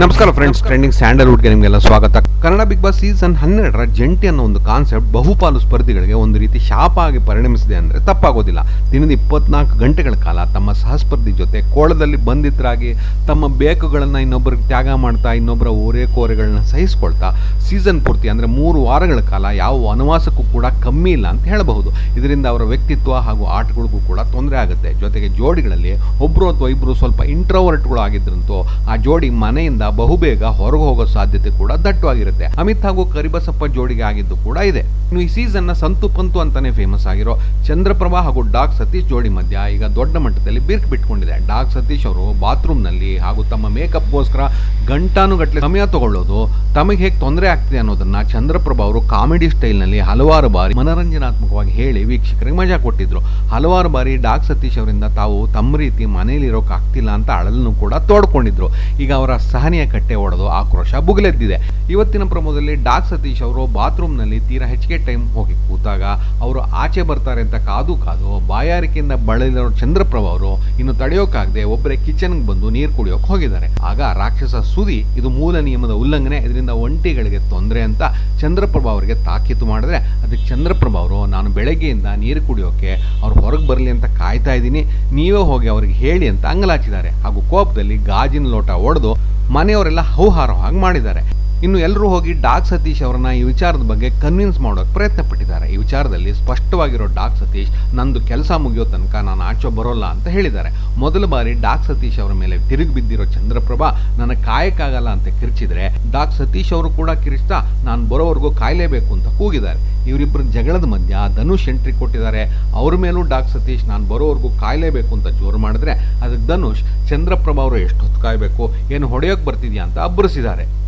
ನಮಸ್ಕಾರ friends trending ಸ್ಯಾಂಡಲ್ವುಡ್ಗೆ ನಿಮಗೆಲ್ಲ ಸ್ವಾಗತ. ಕನ್ನಡ ಬಿಗ್ ಬಾಸ್ ಸೀಸನ್ ಹನ್ನೆರಡರ ಜಂಟಿ ಅನ್ನೋ ಒಂದು ಕಾನ್ಸೆಪ್ಟ್ ಬಹುಪಾಲು ಸ್ಪರ್ಧಿಗಳಿಗೆ ಒಂದು ರೀತಿ ಶಾಪ ಆಗಿ ಪರಿಣಮಿಸಿದೆ ಅಂದರೆ ತಪ್ಪಾಗೋದಿಲ್ಲ. ದಿನದ ಇಪ್ಪತ್ನಾಲ್ಕು ಗಂಟೆಗಳ ಕಾಲ ತಮ್ಮ ಸಹಸ್ಪರ್ಧಿ ಜೊತೆ ಕೋಳದಲ್ಲಿ ಬಂದಿದ್ರಾಗಿ ತಮ್ಮ ಬೇಕುಗಳನ್ನು ಇನ್ನೊಬ್ಬರಿಗೆ ತ್ಯಾಗ ಮಾಡ್ತಾ ಇನ್ನೊಬ್ಬರ ಓರೆ ಕೋರೆಗಳನ್ನ ಸಹಿಸ್ಕೊಳ್ತಾ ಸೀಸನ್ ಪೂರ್ತಿ ಅಂದರೆ ಮೂರು ವಾರಗಳ ಕಾಲ ಯಾವ ವನವಾಸಕ್ಕೂ ಕೂಡ ಕಮ್ಮಿ ಇಲ್ಲ ಅಂತ ಹೇಳಬಹುದು. ಇದರಿಂದ ಅವರ ವ್ಯಕ್ತಿತ್ವ ಹಾಗೂ ಆಟಗಳಿಗೂ ಕೂಡ ತೊಂದರೆ ಆಗುತ್ತೆ. ಜೊತೆಗೆ ಜೋಡಿಗಳಲ್ಲಿ ಒಬ್ಬರು ಅಥವಾ ಇಬ್ಬರು ಸ್ವಲ್ಪ ಇಂಟ್ರೋವರ್ಟ್ಗಳು ಆಗಿದ್ದರಂತೂ ಆ ಜೋಡಿ ಮನೆಯಿಂದ ಬಹುಬೇಗ ಹೊರಗೆ ಹೋಗೋ ಸಾಧ್ಯತೆ ಕೂಡ ದಟ್ಟವಾಗಿರುತ್ತೆ. ಅಮಿತ್ ಹಾಗೂ ಕರಿಬಸಪ್ಪ ಜೋಡಿಗೆ ಆಗಿದ್ದು ಕೂಡ ಇದೆ. ಇನ್ನು ಈ ಸೀಸನ್ನ ಸಂತು ಪಂತು ಅಂತಾನೆ ಫೇಮಸ್ ಆಗಿರೋ ಚಂದ್ರಪ್ರಭಾ ಹಾಗೂ ಡಾಕ್ ಸತೀಶ್ ಜೋಡಿ ಮಧ್ಯ ಈಗ ದೊಡ್ಡ ಮಟ್ಟದಲ್ಲಿ ಬಿರ್ಕ್ ಬಿಟ್ಕೊಂಡಿದೆ. ಡಾಕ್ ಸತೀಶ್ ಅವರು ಬಾತ್ರೂಮ್ನಲ್ಲಿ ಹಾಗೂ ತಮ್ಮ ಮೇಕಪ್ಗೋಸ್ಕರ ಗಂಟಾನುಗಟ್ಟಲೆ ಸಮಯ ತಗೊಳ್ಳೋದು ತಮಗೆ ಹೇಗೆ ತೊಂದರೆ ಆಗ್ತಿದೆ ಅನ್ನೋದನ್ನ ಚಂದ್ರಪ್ರಭಾ ಅವರು ಕಾಮಿಡಿ ಸ್ಟೈಲ್ನಲ್ಲಿ ಹಲವಾರು ಬಾರಿ ಮನರಂಜನಾತ್ಮಕವಾಗಿ ಹೇಳಿ ವೀಕ್ಷಕರಿಗೆ ಮಜಾ ಕೊಟ್ಟಿದ್ರು. ಹಲವಾರು ಬಾರಿ ಡಾಕ್ ಸತೀಶ್ ಅವರಿಂದ ತಾವು ತಮ್ಮ ರೀತಿ ಮನೇಲಿ ಇರೋಕ್ಕಾಗ್ತಿಲ್ಲ ಅಂತ ಅಳಲನ್ನು ಕೂಡ ತೋಡ್ಕೊಂಡಿದ್ರು. ಈಗ ಅವರ ಕಟ್ಟೆ ಒಡೆದು ಆಕ್ರೋಶ ಬುಗಿಲೆದ್ದಿದೆ. ಇವತ್ತಿನ ಪ್ರಮೋದಲ್ಲಿ ಡಾಕ್ ಸತೀಶ್ ಅವರು ಬಾತ್ರೂಮ್ನಲ್ಲಿ ತೀರಾ ಹೆಚ್ಚಿಗೆ ಟೈಮ್ ಹೋಗಿ ಕೂತಾಗ ಅವರು ಆಚೆ ಬರ್ತಾರೆ ಅಂತ ಕಾದು ಕಾದು ಬಾಯಾರಿಕೆಯಿಂದ ಬಳಲಿರೋ ಚಂದ್ರಪ್ರಭ ಅವರು ಇನ್ನು ತಡೆಯೋಕ್ಕಾಗದೆ ಒಬ್ಬರೇ ಕಿಚನ್ಗೆ ಬಂದು ನೀರು ಕುಡಿಯೋಕೆ ಹೋಗಿದ್ದಾರೆ. ಆಗ ರಾಕ್ಷಸ ಸುದಿ ಇದು ಮೂಲ ನಿಯಮದ ಉಲ್ಲಂಘನೆ, ಇದರಿಂದ ಒಂಟಿಗಳಿಗೆ ತೊಂದರೆ ಅಂತ ಚಂದ್ರಪ್ರಭ ಅವರಿಗೆ ತಾಕೀತು ಮಾಡಿದ್ರೆ ಅದಕ್ಕೆ ಚಂದ್ರಪ್ರಭ ಅವರು, ನಾನು ಬೆಳಗ್ಗೆಯಿಂದ ನೀರು ಕುಡಿಯೋಕೆ ಅವ್ರು ಹೊರಗೆ ಬರಲಿ ಅಂತ ಕಾಯ್ತಾ ಇದ್ದೀನಿ. ನೀವೇ ಹೋಗಿ ಅವ್ರಿಗೆ ಹೇಳಿ ಅಂತ ಅಂಗಲಾಚಿದ್ದಾರೆ. ಹಾಗೂ ಕೋಪದಲ್ಲಿ ಗಾಜಿನ ಲೋಟ ಒಡೆದು ಮನೆಯವರೆಲ್ಲ ಹೌಹಾರೋ ಹಾಗೆ ಮಾಡಿದ್ದಾರೆ. ಇನ್ನು ಎಲ್ಲರೂ ಹೋಗಿ ಡಾಕ್ ಸತೀಶ್ ಅವರನ್ನ ಈ ವಿಚಾರದ ಬಗ್ಗೆ ಕನ್ವಿನ್ಸ್ ಮಾಡೋಕೆ ಪ್ರಯತ್ನ ಪಟ್ಟಿದ್ದಾರೆ ಈ ವಿಚಾರದಲ್ಲಿ ಸ್ಪಷ್ಟವಾಗಿರೋ ಡಾಕ್ ಸತೀಶ್, ನಂದು ಕೆಲಸ ಮುಗಿಯೋ ತನಕ ನಾನು ಆಚೆ ಬರೋಲ್ಲ ಅಂತ ಹೇಳಿದ್ದಾರೆ. ಮೊದಲ ಬಾರಿ ಡಾಕ್ ಸತೀಶ್ ಅವರ ಮೇಲೆ ತಿರುಗಿ ಬಿದ್ದಿರೋ ಚಂದ್ರಪ್ರಭಾ ನನಗೆ ಕಾಯಕ್ಕಾಗಲ್ಲ ಅಂತ ಕಿರ್ಚಿದ್ರೆ, ಡಾಕ್ ಸತೀಶ್ ಅವರು ಕೂಡ ಕಿರಿಸ್ತಾ ನಾನು ಬರೋವರೆಗೂ ಕಾಯಲೇಬೇಕು ಅಂತ ಕೂಗಿದ್ದಾರೆ. ಇವರಿಬ್ಬರ ಜಗಳದ ಮಧ್ಯ ಧನುಷ್ ಎಂಟ್ರಿ ಕೊಟ್ಟಿದ್ದಾರೆ. ಅವ್ರ ಮೇಲೂ ಡಾಕ್ ಸತೀಶ್, ನಾನು ಬರೋವರೆಗೂ ಕಾಯಲೇಬೇಕು ಅಂತ ಜೋರು ಮಾಡಿದ್ರೆ, ಅದಕ್ಕೆ ಧನುಷ್, ಚಂದ್ರಪ್ರಭಾ ಅವರು ಎಷ್ಟು ಹೊತ್ತು ಕಾಯಬೇಕು? ಏನು ಹೊಡೆಯೋಕೆ ಬರ್ತಿದ್ಯಾ? ಅಂತ ಅಬ್ಬರಿಸಿದ್ದಾರೆ.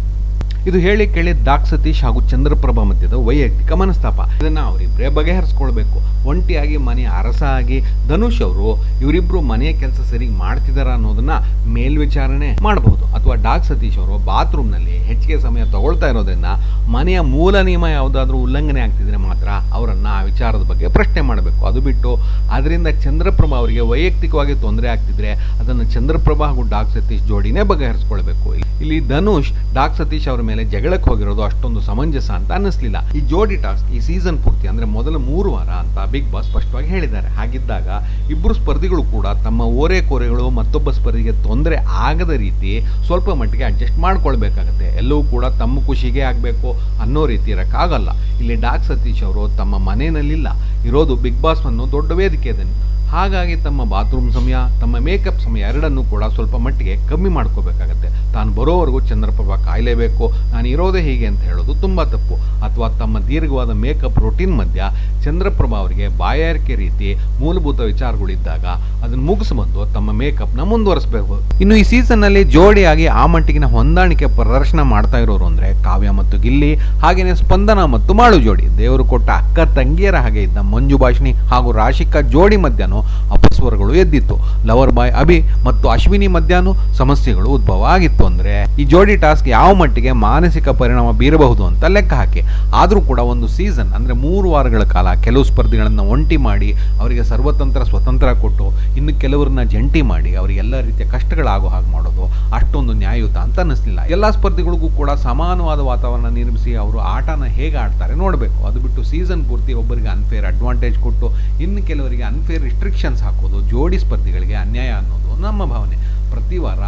ಇದು ಹೇಳಿ ಕೇಳಿ ದಾಕ್ ಸತೀಶ್ ಹಾಗೂ ಚಂದ್ರಪ್ರಭಾ ಮಧ್ಯದ ವೈಯಕ್ತಿಕ ಮನಸ್ತಾಪ. ಇದನ್ನು ಅವರಿಬ್ಬರೇ ಬಗೆಹರಿಸ್ಕೊಳ್ಬೇಕು. ಒಂಟಿಯಾಗಿ ಮನೆ ಅರಸ ಆಗಿ ಧನುಷ್ ಅವರು ಇವರಿಬ್ಬರು ಮನೆಯ ಕೆಲಸ ಸರಿ ಮಾಡ್ತಿದ್ದಾರೆ ಅನ್ನೋದನ್ನ ಮೇಲ್ವಿಚಾರಣೆ ಮಾಡಬಹುದು. ಅಥವಾ ಡಾಕ್ ಸತೀಶ್ ಅವರು ಬಾತ್ರೂಮ್ನಲ್ಲಿ ಹೆಚ್ಚಿಗೆ ಸಮಯ ತಗೊಳ್ತಾ ಇರೋದ್ರಿಂದ ಮನೆಯ ಮೂಲ ನಿಯಮ ಯಾವುದಾದ್ರೂ ಉಲ್ಲಂಘನೆ ಆಗ್ತಿದ್ರೆ ಮಾತ್ರ ಅವರನ್ನ ಆ ವಿಚಾರದ ಬಗ್ಗೆ ಪ್ರಶ್ನೆ ಮಾಡಬೇಕು. ಅದು ಬಿಟ್ಟು ಅದರಿಂದ ಚಂದ್ರಪ್ರಭಾ ಅವರಿಗೆ ವೈಯಕ್ತಿಕವಾಗಿ ತೊಂದರೆ ಆಗ್ತಿದ್ರೆ ಅದನ್ನು ಚಂದ್ರಪ್ರಭಾ ಹಾಗೂ ಡಾಕ್ ಸತೀಶ್ ಜೋಡಿನೇ ಬಗೆಹರಿಸ್ಕೊಳ್ಬೇಕು. ಇಲ್ಲಿ ಧನುಷ್, ಡಾಕ್ ಸತೀಶ್ ಅವರ ಮೇಲೆ ಜಗಳಕ್ಕೆ ಹೋಗಿರೋದು ಅಷ್ಟೊಂದು ಸಮಂಜಸ ಅಂತ ಅನ್ನಿಸ್ಲಿಲ್ಲ. ಈ ಜೋಡಿ ಟಾಸ್ಕ್ ಈ ಸೀಸನ್ ಪೂರ್ತಿ ಅಂದ್ರೆ ಮೊದಲ ಮೂರು ವಾರ ಅಂತ ಬಿಗ್ ಬಾಸ್ ಸ್ಪಷ್ಟವಾಗಿ ಹೇಳಿದ್ದಾರೆ. ಹಾಗಿದ್ದಾಗ ಇಬ್ಬರು ಸ್ಪರ್ಧಿಗಳು ಕೂಡ ತಮ್ಮ ಓರೆ ಕೋರೆಗಳು ಮತ್ತೊಬ್ಬ ಸ್ಪರ್ಧಿಗೆ ತೊಂದರೆ ಆಗದ ರೀತಿ ಸ್ವಲ್ಪ ಮಟ್ಟಿಗೆ ಅಡ್ಜಸ್ಟ್ ಮಾಡ್ಕೊಳ್ಬೇಕಾಗತ್ತೆ. ಎಲ್ಲವೂ ಕೂಡ ತಮ್ಮ ಖುಷಿಗೆ ಆಗಬೇಕು ಅನ್ನೋ ರೀತಿ ಇರೋಕ್ಕಾಗಲ್ಲ. ಇಲ್ಲಿ ಡಾಕ್ ಸತೀಶ್ ಅವರು ತಮ್ಮ ಮನೆಯಲ್ಲಿಲ್ಲ. ಇರೋದು ಬಿಗ್ ಬಾಸ್ ಅನ್ನೋ ದೊಡ್ಡ ವೇದಿಕೆ ಅದನ್ನು ಹಾಗಾಗಿ ತಮ್ಮ ಬಾತ್ರೂಮ್ ಸಮಯ, ತಮ್ಮ ಮೇಕಪ್ ಸಮಯ ಎರಡನ್ನೂ ಕೂಡ ಸ್ವಲ್ಪ ಮಟ್ಟಿಗೆ ಕಮ್ಮಿ ಮಾಡ್ಕೋಬೇಕಾಗತ್ತೆ ತಾನು ಬರೋವರೆಗೂ ಚಂದ್ರಪ್ರಭಾ ಕಾಯಲೇಬೇಕು. ನಾನು ಇರೋದೇ ಹೀಗೆ ಅಂತ ಹೇಳೋದು ತುಂಬ ತಪ್ಪು. ಅಥವಾ ತಮ್ಮ ದೀರ್ಘವಾದ ಮೇಕಪ್ ರೊಟೀನ್ ಮಧ್ಯ ಚಂದ್ರಪ್ರಭಾ ಅವರಿಗೆ ಬಾಯಾರಿಕೆ ರೀತಿ ಮೂಲಭೂತ ವಿಚಾರಗಳಿದ್ದಾಗ ಅದನ್ನು ಮುಗಿಸ್ಬಂದು ತಮ್ಮ ಮೇಕಪ್ನ ಮುಂದುವರಿಸಬೇಕು. ಇನ್ನು ಈ ಸೀಸನ್ನಲ್ಲಿ ಜೋಡಿಯಾಗಿ ಆ ಮಟ್ಟಿಗಿನ ಹೊಂದಾಣಿಕೆ ಪ್ರದರ್ಶನ ಮಾಡ್ತಾ ಇರೋರು ಅಂದರೆ ಕಾವ್ಯ ಮತ್ತು ಗಿಲ್ಲಿ ಹಾಗೆಯೇ ಸ್ಪಂದನ ಮತ್ತು ಮಾಳು ಜೋಡಿ. ದೇವರು ಕೊಟ್ಟ ಅಕ್ಕ ತಂಗಿಯರ ಹಾಗೆ ಇದ್ದ ಮಂಜು ಭಾಷಿಣಿ ಹಾಗೂ ರಾಶಿಕಾ ಜೋಡಿ ಮಧ್ಯಾಹ್ನ ಅಪಸ್ವರಗಳು ಎದ್ದಿತ್ತು. ಲವರ್ ಬಾಯ್ ಅಭಿ ಮತ್ತು ಅಶ್ವಿನಿ ಮಧ್ಯಾಹ್ನ ಸಮಸ್ಯೆಗಳು ಉದ್ಭವ ಆಗಿತ್ತು ಅಂದ್ರೆ ಈ ಜೋಡಿ ಟಾಸ್ಕ್ ಯಾವ ಮಟ್ಟಿಗೆ ಮಾನಸಿಕ ಪರಿಣಾಮ ಬೀರಬಹುದು ಅಂತ ಲೆಕ್ಕ ಹಾಕಿ. ಆದರೂ ಕೂಡ ಒಂದು ಸೀಸನ್ ಅಂದ್ರೆ ಮೂರು ವಾರಗಳ ಕಾಲ ಕೆಲವು ಸ್ಪರ್ಧಿಗಳನ್ನು ಒಂಟಿ ಮಾಡಿ ಅವರಿಗೆ ಸರ್ವತಂತ್ರ ಸ್ವತಂತ್ರ ಕೊಟ್ಟು ಇನ್ನು ಕೆಲವರನ್ನ ಜಂಟಿ ಮಾಡಿ ಅವರಿಗೆ ಎಲ್ಲ ರೀತಿಯ ಕಷ್ಟಗಳಾಗೋ ಹಾಗೆ ಮಾಡೋದು ಅಷ್ಟೊಂದು ನ್ಯಾಯಯುತ ಅಂತ ಅನ್ನಿಸ್ಲಿಲ್ಲ. ಎಲ್ಲ ಸ್ಪರ್ಧಿಗಳಿಗೂ ಕೂಡ ಸಮಾನವಾದ ವಾತಾವರಣ ನಿರ್ಮಿಸಿ ಅವರು ಆಟನ ಹೇಗೆ ಆಡ್ತಾರೆ ನೋಡಬೇಕು. ಅದು ಬಿಟ್ಟು ಸೀಸನ್ ಪೂರ್ತಿ ಒಬ್ಬರಿಗೆ ಅನ್ಫೇರ್ ಅಡ್ವಾಂಟೇಜ್ ಕೊಟ್ಟು ಇನ್ನು ಕೆಲವರಿಗೆ ಅನ್ಫೇರ್ ರಿಸ್ಟ್ರಿಕ್ಷನ್ಸ್ ಹಾಕೋದು ಜೋಡಿ ಸ್ಪರ್ಧಿಗಳಿಗೆ ಅನ್ಯಾಯ ಅನ್ನೋದು ನಮ್ಮ ಭಾವನೆ. ಪ್ರತಿ ವಾರ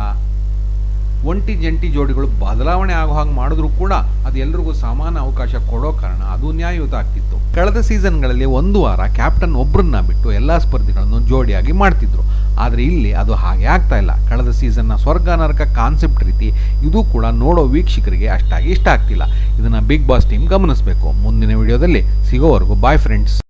ಒಂಟಿ ಜಂಟಿ ಜೋಡಿಗಳು ಬದಲಾವಣೆ ಆಗೋ ಹಾಗೆ ಮಾಡಿದ್ರು ಕೂಡ ಅದು ಎಲ್ರಿಗೂ ಸಮಾನ ಅವಕಾಶ ಕೊಡೋ ಕಾರಣ ಅದು ನ್ಯಾಯಯುತ ಆಗ್ತಿತ್ತು. ಕಳೆದ ಸೀಸನ್ಗಳಲ್ಲಿ ಒಂದು ವಾರ ಕ್ಯಾಪ್ಟನ್ ಒಬ್ಬರನ್ನ ಬಿಟ್ಟು ಎಲ್ಲ ಸ್ಪರ್ಧಿಗಳನ್ನು ಜೋಡಿಯಾಗಿ ಮಾಡ್ತಿದ್ರು. ಆದರೆ ಇಲ್ಲಿ ಅದು ಹಾಗೆ ಆಗ್ತಾ ಇಲ್ಲ. ಕಳೆದ ಸೀಸನ್ನ ಸ್ವರ್ಗ ನರಕ ಕಾನ್ಸೆಪ್ಟ್ ರೀತಿ ಇದು ಕೂಡ ನೋಡೋ ವೀಕ್ಷಕರಿಗೆ ಅಷ್ಟಾಗಿ ಇಷ್ಟ ಆಗ್ತಿಲ್ಲ. ಇದನ್ನು ಬಿಗ್ ಬಾಸ್ ಟೀಮ್ ಗಮನಿಸಬೇಕು. ಮುಂದಿನ ವಿಡಿಯೋದಲ್ಲಿ ಸಿಗೋವರೆಗೂ ಬಾಯ್ ಫ್ರೆಂಡ್ಸ್.